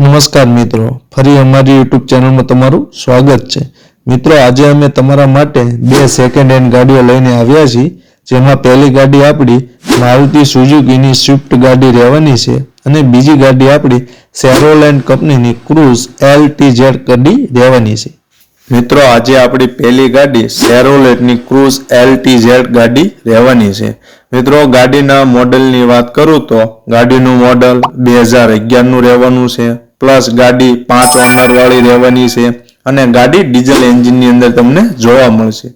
નમસ્કાર મિત્રો, ફરી અમારી યુટ્યુબ ચેનલમાં તમારું સ્વાગત છે. મિત્રો, આજે અમે તમારા માટે બે સેકન્ડ હેન્ડ ગાડીઓ લઈને આવ્યા છીએ, જેમાં પહેલી ગાડી આપણી મારુતિ સુઝુકીની સ્વિફ્ટ ગાડી રહેવાની છે અને બીજી ગાડી આપણી સેરોલેન્ડ કંપનીની ક્રુઝ એલ ટી ઝેડ ગાડી રહેવાની છે. મિત્રો, આજે આપણી પહેલી ગાડી સેરોલેટની ક્રુઝ એલ ટી ઝેડ ગાડી રહેવાની છે. મિત્રો, ગાડીના મોડલની વાત કરું તો ગાડીનું મોડલ બે હજાર અગિયારનું રહેવાનું છે. પ્લસ ગાડી પાંચ ઓનર વાળી રહેવાની છે અને ગાડી ડીઝલ એન્જિનની અંદર તમને જોવા મળશે.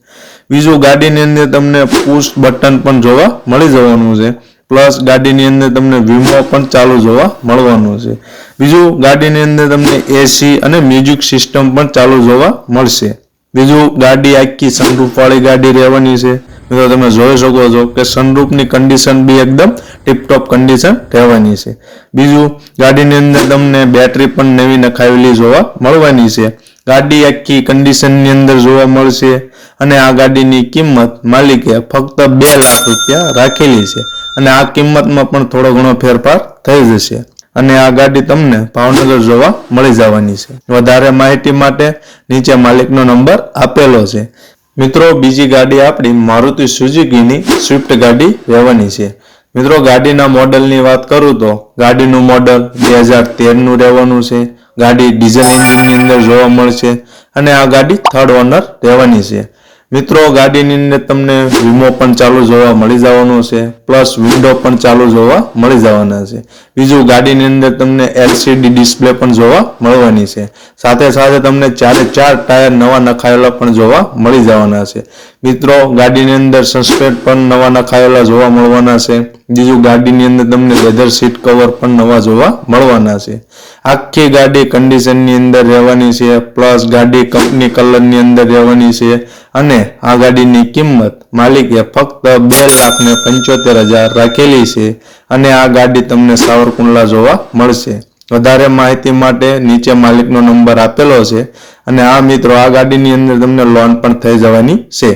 બીજું ગાડીની અંદર તમને પુશ બટન પણ જોવા મળી જવાનું છે. પ્લસ ગાડીની અંદર તમને વીમો પણ ચાલુ જોવા મળવાનું છે. બીજું ગાડીની અંદર તમને એસી અને મ્યુઝિક સિસ્ટમ પણ ચાલુ જોવા મળશે. બીજું ગાડી આખી વાળી ગાડી રહેવાની છે. મિત્રો તમે જોઈ શકો છો કે સનરૂફની કન્ડિશન બી એકદમ ટીપટોપ કન્ડિશન રહેવાની છે. બીજું, ગાડીની અંદર તમને બેટરી પણ નવી નખાવેલી જોવા મળવાની છે. ગાડી આખી કન્ડિશનની અંદર જોવા મળશે અને આ ગાડીની કિંમત માલિકે ફક્ત બે લાખ રૂપિયા રાખેલી છે અને આ કિંમતમાં પણ થોડો ઘણો ફેરફાર થઈ જશે અને આ ગાડી તમને ભાવનગર જોવા મળી જવાની છે. વધારે માહિતી માટે નીચે માલિકનો નંબર આપેલો છે. મિત્રો, બીજી ગાડી આપણી મારુતિ સુઝુકીની સ્વિફ્ટ ગાડી રહેવાની છે. મિત્રો, ગાડીના મોડલની વાત કરું તો ગાડીનું મોડલ બે હજાર તેરનું રહેવાનું છે. ગાડી ડીઝલ એન્જિનની અંદર જોવા મળશે અને આ ગાડી થર્ડ ઓનર રહેવાની છે. મિત્રો, ગાડીની અંદર તમને વીમો પણ ચાલુ જોવા મળી જવાનો છે પ્લસ વિન્ડો પણ ચાલુ જોવા મળી જવાના છે. બીજું, ગાડીની અંદર તમને એલસીડી ડિસ્પ્લે પણ જોવા મળવાની છે. સાથે સાથે તમને ચારે ચાર ટાયર નવા નખાયેલા પણ જોવા મળી જવાના છે. મિત્રો, ગાડીની અંદર સસ્પેન્ડ પણ નવા નખાયેલા જોવા મળવાના છે. બીજું, ગાડીની અંદર તમને લેધર સીટ કવર પણ નવા જોવા મળવાના છે. આખી ગાડી કન્ડિશનની અંદર રહેવાની છે પ્લસ ગાડી કંપની કલરની અંદર રહેવાની છે. અને આ ગાડીની કિંમત માલિકે ફક્ત બે લાખ ને પંચોતેર હજાર રાખેલી છે અને આ ગાડી તમને સાવરકુંડલા જોવા મળશે. વધારે માહિતી માટે નીચે માલિકનો નંબર આપેલો છે અને આ મિત્રો, આ ગાડીની અંદર તમને લોન પણ થઈ જવાની છે.